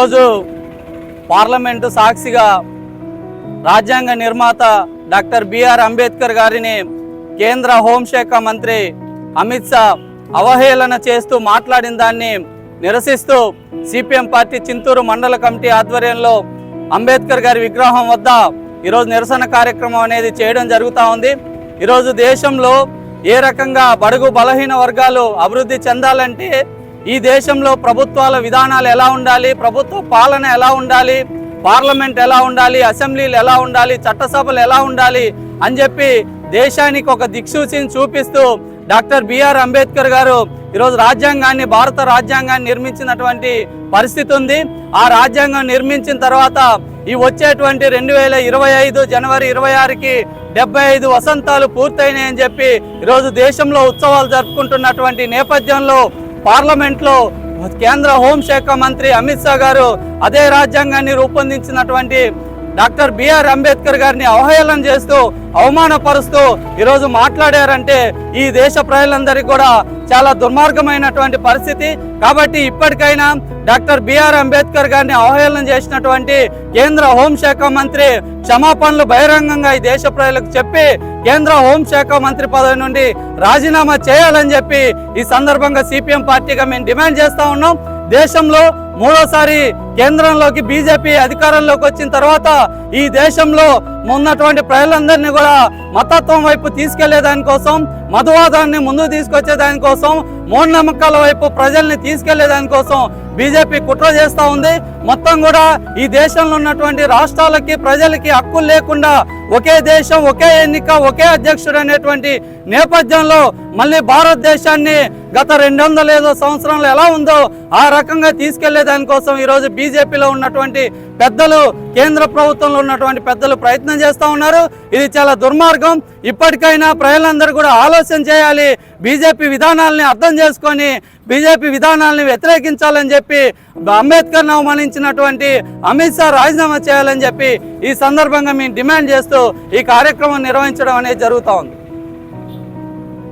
రోజు పార్లమెంటు సాక్షిగా రాజ్యాంగ నిర్మాత డాక్టర్ బిఆర్ అంబేద్కర్ గారిని కేంద్ర హోంశాఖ మంత్రి అమిత్ షా అవహేళన చేస్తూ మాట్లాడిన దాన్ని నిరసిస్తూ సిపిఎం పార్టీ చింతూరు మండల కమిటీ ఆధ్వర్యంలో అంబేద్కర్ గారి విగ్రహం వద్ద ఈరోజు నిరసన కార్యక్రమం అనేది చేయడం జరుగుతూ ఉంది. ఈరోజు దేశంలో ఏ రకంగా బడుగు బలహీన వర్గాలు అభివృద్ధి చెందాలంటే ఈ దేశంలో ప్రభుత్వాల విధానాలు ఎలా ఉండాలి ప్రభుత్వ పాలన ఎలా ఉండాలి పార్లమెంట్ ఎలా ఉండాలి అసెంబ్లీలు ఎలా ఉండాలి చట్టసభలు ఎలా ఉండాలి అని చెప్పి దేశానికి ఒక దిక్సూచిని చూపిస్తూ డాక్టర్ బిఆర్ అంబేద్కర్ గారు ఈరోజు రాజ్యాంగాన్ని భారత రాజ్యాంగాన్ని నిర్మించినటువంటి పరిస్థితి ఉంది. ఆ రాజ్యాంగం నిర్మించిన తర్వాత ఈ వచ్చేటువంటి రెండు వేల ఇరవై ఐదు జనవరి ఇరవై ఆరుకి డెబ్బై ఐదు వసంతాలు పూర్తయినాయని చెప్పి ఈరోజు దేశంలో ఉత్సవాలు జరుపుకుంటున్నటువంటి నేపథ్యంలో పార్లమెంట్లో కేంద్ర హోంశాఖ మంత్రి అమిత్ షా గారు అదే రాజ్యాంగాన్ని రూపొందించినటువంటి డాక్టర్ బిఆర్ అంబేద్కర్ గారిని అవహేళన చేస్తూ అవమానపరుస్తూ ఈరోజు మాట్లాడారంటే ఈ దేశ ప్రజలందరికీ కూడా చాలా దుర్మార్గమైనటువంటి పరిస్థితి. కాబట్టి ఇప్పటికైనా డాక్టర్ బిఆర్ అంబేద్కర్ గారిని అవహేళన చేసినటువంటి కేంద్ర హోంశాఖ మంత్రి క్షమాపణలు బహిరంగంగా ఈ దేశ ప్రజలకు చెప్పి కేంద్ర హోంశాఖ మంత్రి పదవి నుండి రాజీనామా చేయాలని చెప్పి ఈ సందర్భంగా సిపిఎం పార్టీగా మేము డిమాండ్ చేస్తా ఉన్నాం. దేశంలో మూడోసారి కేంద్రంలోకి బీజేపీ అధికారంలోకి వచ్చిన తర్వాత ఈ దేశంలో ఉన్నటువంటి ప్రజలందరినీ కూడా మతత్వం వైపు తీసుకెళ్ళే దానికోసం మధువాదాన్ని ముందుకు తీసుకొచ్చే దానికోసం మూఢనమ్మకాల వైపు ప్రజల్ని తీసుకెళ్ళే దానికోసం బీజేపీ కుట్ర చేస్తూ ఉంది. మొత్తం కూడా ఈ దేశంలో ఉన్నటువంటి రాష్ట్రాలకి ప్రజలకి హక్కులు లేకుండా ఒకే దేశం ఒకే ఎన్నిక ఒకే అధ్యక్షుడు అనేటువంటి నేపథ్యంలో మళ్ళీ భారతదేశాన్ని గత రెండు వందల ఏదో సంవత్సరంలో ఎలా ఉందో ఆ రకంగా తీసుకెళ్ళే దానికోసం ఈరోజు బీజేపీలో ఉన్నటువంటి పెద్దలు కేంద్ర ప్రభుత్వంలో ఉన్నటువంటి పెద్దలు ప్రయత్నం చేస్తూ ఉన్నారు. ఇది చాలా దుర్మార్గం. ఇప్పటికైనా ప్రజలందరూ కూడా ఆలోచన చేయాలి. బీజేపీ విధానాలని అర్థం చేసుకొని బీజేపీ విధానాలను వ్యతిరేకించాలని చెప్పి అంబేద్కర్ను అవమానించినటువంటి అమిత్ షా రాజీనామా చేయాలని చెప్పి ఈ సందర్భంగా మేము డిమాండ్ చేస్తూ ఈ కార్యక్రమం నిర్వహించడం అనేది జరుగుతూ ఉంది.